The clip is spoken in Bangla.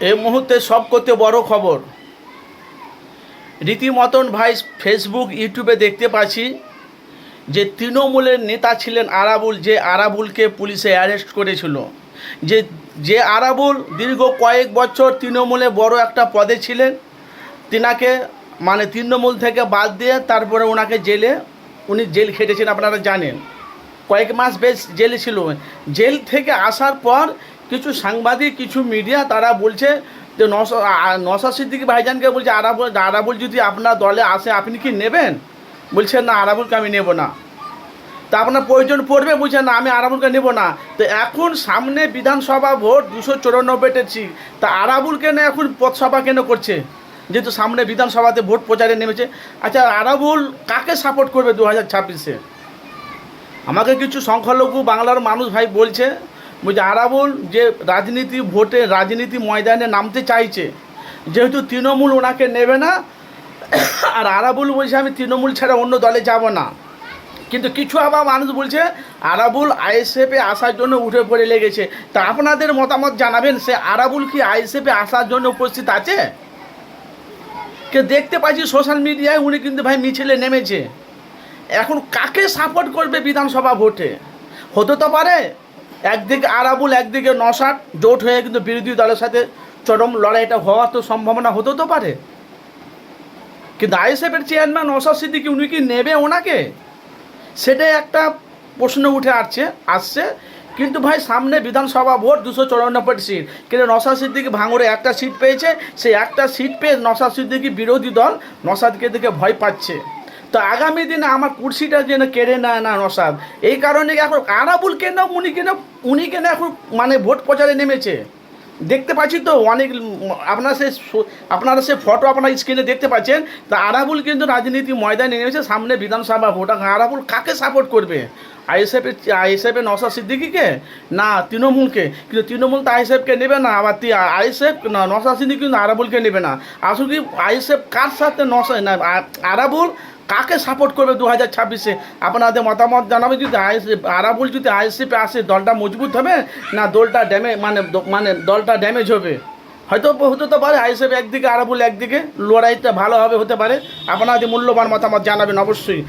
এই মুহূর্তে সব করতে বড় খবর। রীতিমতন ভাই ফেসবুক ইউটিউবে দেখতে পাচ্ছি যে তৃণমূলের নেতা ছিলেন আরাবুল, যে আরাবুলকে পুলিশে অ্যারেস্ট করেছিল। যে যে আরাবুল দীর্ঘ কয়েক বছর তৃণমূলে বড় একটা পদে ছিলেন, তিনাকে মানে তৃণমূল থেকে বাদ দিয়ে তারপরে ওনাকে জেলে, উনি জেল খেটেছেন, আপনারা জানেন। কয়েক মাস বেশ জেলে ছিল। জেল থেকে আসার পর কিছু সাংবাদিক, কিছু মিডিয়া তারা বলছে যে নশা সিদ্দিকি ভাইজানকে বলছে, আরাবুল আরাবুল যদি আপনার দলে আসে, আপনি কি নেবেন? বলছেন না, আরাবুলকে আমি নেব না। তা আপনার প্রয়োজন পড়বে বলছেন না, আমি আরাবুলকে নেব না। তো এখন সামনে বিধানসভা ভোট দুশো চুরানব্বইটা সিট। তা আরাবুল কেন এখন পথসভা কেন করছে? যেহেতু সামনে বিধানসভাতে ভোট প্রচারে নেমেছে। আচ্ছা আরাবুল কাকে সাপোর্ট করবে দু হাজার ছাব্বিশে? আমাকে কিছু সংখ্যালঘু বাংলার মানুষ ভাই বলছে বলছে আরাবুল যে রাজনীতি, ভোটে রাজনীতি ময়দানে নামতে চাইছে, যেহেতু তৃণমূল ওনাকে নেবে না, আর আরাবুল বলছে, আমি তৃণমূল ছাড়া অন্য দলে যাব না। কিন্তু কিছু আবার মানুষ বলছে, আরাবুল আইএসএফে আসার জন্য উঠে পড়ে লেগেছে। তা আপনাদের মতামত জানাবেন, সে আরাবুল কি আইএসএফে আসার জন্য উপস্থিত আছে? কে দেখতে পাচ্ছি সোশ্যাল মিডিয়ায় উনি কিন্তু ভাই মিছিলে নেমেছে। এখন কাকে সাপোর্ট করবে বিধানসভা ভোটে? হতে তো পারে একদিকে আরাবুল, একদিকে নসাট জোট হয়ে কিন্তু বিরোধী দলের সাথে চরম লড়াইটা হওয়ার তো সম্ভাবনা হতেও তো পারে। কিন্তু আইএসএফের চেয়ারম্যান নসাদ সিদ্দিকি, উনি কি নেবে ওনাকে? সেটাই একটা প্রশ্ন উঠে আসছে আসছে। কিন্তু ভাই, সামনে বিধানসভা ভোট, দুশো চৌরানব্বই সিট। কিন্তু নসাদ সিদ্দিকি ভাঙড়ে একটা সিট পেয়েছে, সেই একটা সিট পেয়ে নসাদ সিদ্দিকি বিরোধী দল নসাদকে দেখে ভয় পাচ্ছে। তো আগামী দিনে আমার কুর্সিটা যেন কেড়ে নেয় না নসাদ এই কারণে এখন আরাবুল কেন, উনি কেন উনি কেন এখন মানে ভোট প্রচারে নেমেছে? দেখতে পাচ্ছি তো অনেক আপনার সে, আপনারা সে ফটো আপনার স্ক্রিনে দেখতে পাচ্ছেন, তা আরাবুল কিন্তু রাজনীতি ময়দানে নেমেছে, সামনে বিধানসভা ভোট আরাবুল কাকে সাপোর্ট করবে? আইএসএফের আইএসএফের নসা সিদ্দিকিকে? না, তৃণমূলকে। কিন্তু তৃণমূল তো আইএসএফকে নেবে না, আবার আইএসএফ না নসা সিদ্দিকি কিন্তু আরাবুলকে নেবে না। আসলে কি আইএসএফ কার সাথে নসা না আরাবুল কাকে সাপোর্ট করবে দু হাজার ছাব্বিশে? আপনাদের মতামত জানাবে যদি আইএসি আরাবুল যদি আইএসএফে আসে, দলটা মজবুত হবে না দলটা ড্যামে মানে মানে দলটা ড্যামেজ হবে? হয়তো হতে তো পারে আইএসএফ একদিকে আরাবুল একদিকে লড়াইটা ভালো হবে হতে পারে। আপনাদের মূল্যবান মতামত জানাবেন অবশ্যই।